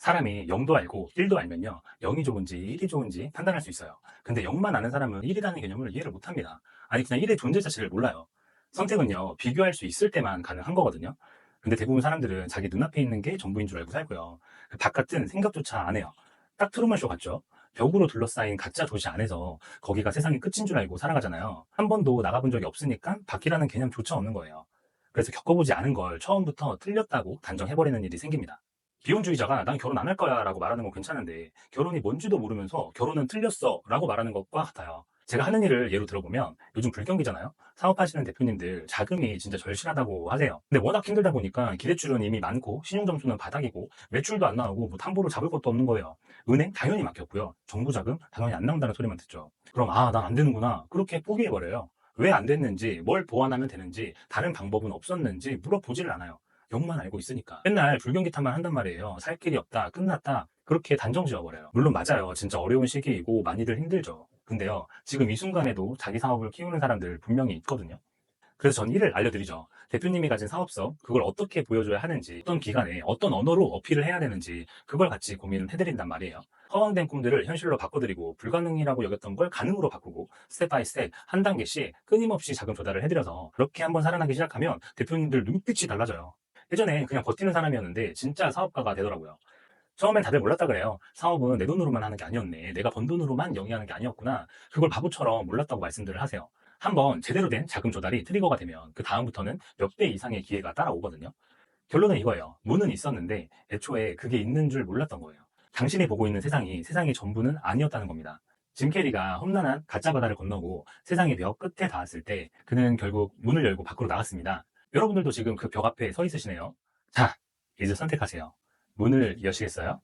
사람이 0도 알고 1도 알면요. 0이 좋은지 1이 좋은지 판단할 수 있어요. 근데 0만 아는 사람은 1이라는 개념을 이해를 못 합니다. 아니, 그냥 1의 존재 자체를 몰라요. 선택은요, 비교할 수 있을 때만 가능한 거거든요. 근데 대부분 사람들은 자기 눈앞에 있는 게 전부인 줄 알고 살고요. 그 바깥은 생각조차 안 해요. 딱 트루먼 쇼 같죠? 벽으로 둘러싸인 가짜 도시 안에서 거기가 세상의 끝인 줄 알고 살아가잖아요. 한 번도 나가본 적이 없으니까 바퀴라는 개념조차 없는 거예요. 그래서 겪어보지 않은 걸 처음부터 틀렸다고 단정해버리는 일이 생깁니다. 비혼주의자가 난 결혼 안 할 거야 라고 말하는 건 괜찮은데 결혼이 뭔지도 모르면서 결혼은 틀렸어 라고 말하는 것과 같아요. 제가 하는 일을 예로 들어보면 요즘 불경기잖아요. 사업하시는 대표님들 자금이 진짜 절실하다고 하세요. 근데 워낙 힘들다 보니까 기대출은 이미 많고 신용점수는 바닥이고 매출도 안 나오고 뭐 담보를 잡을 것도 없는 거예요. 은행 당연히 막혔고요. 정부 자금 당연히 안 나온다는 소리만 듣죠. 그럼 아 난 안 되는구나 그렇게 포기해버려요. 왜 안 됐는지 뭘 보완하면 되는지 다른 방법은 없었는지 물어보지를 않아요. 욕만 알고 있으니까. 맨날 불경기탄만 한단 말이에요. 살 길이 없다, 끝났다. 그렇게 단정 지어버려요. 물론 맞아요. 진짜 어려운 시기이고 많이들 힘들죠. 근데요, 지금 이 순간에도 자기 사업을 키우는 사람들 분명히 있거든요. 그래서 전 이를 알려드리죠. 대표님이 가진 사업성, 그걸 어떻게 보여줘야 하는지, 어떤 기간에 어떤 언어로 어필을 해야 되는지, 그걸 같이 고민을 해드린단 말이에요. 허황된 꿈들을 현실로 바꿔드리고, 불가능이라고 여겼던 걸 가능으로 바꾸고, 스텝 바이 스텝, 한 단계씩 끊임없이 자금 조달을 해드려서, 그렇게 한번 살아나기 시작하면 대표님들 눈빛이 달라져요. 예전에 그냥 버티는 사람이었는데, 진짜 사업가가 되더라고요. 처음엔 다들 몰랐다 그래요. 사업은 내 돈으로만 하는 게 아니었네. 내가 번 돈으로만 영위하는 게 아니었구나. 그걸 바보처럼 몰랐다고 말씀들을 하세요. 한번 제대로 된 자금 조달이 트리거가 되면 그 다음부터는 몇 배 이상의 기회가 따라오거든요. 결론은 이거예요. 문은 있었는데 애초에 그게 있는 줄 몰랐던 거예요. 당신이 보고 있는 세상이 세상의 전부는 아니었다는 겁니다. 짐 캐리가 험난한 가짜 바다를 건너고 세상의 벽 끝에 닿았을 때 그는 결국 문을 열고 밖으로 나갔습니다. 여러분들도 지금 그 벽 앞에 서 있으시네요. 자, 이제 선택하세요. 문을 여시겠어요?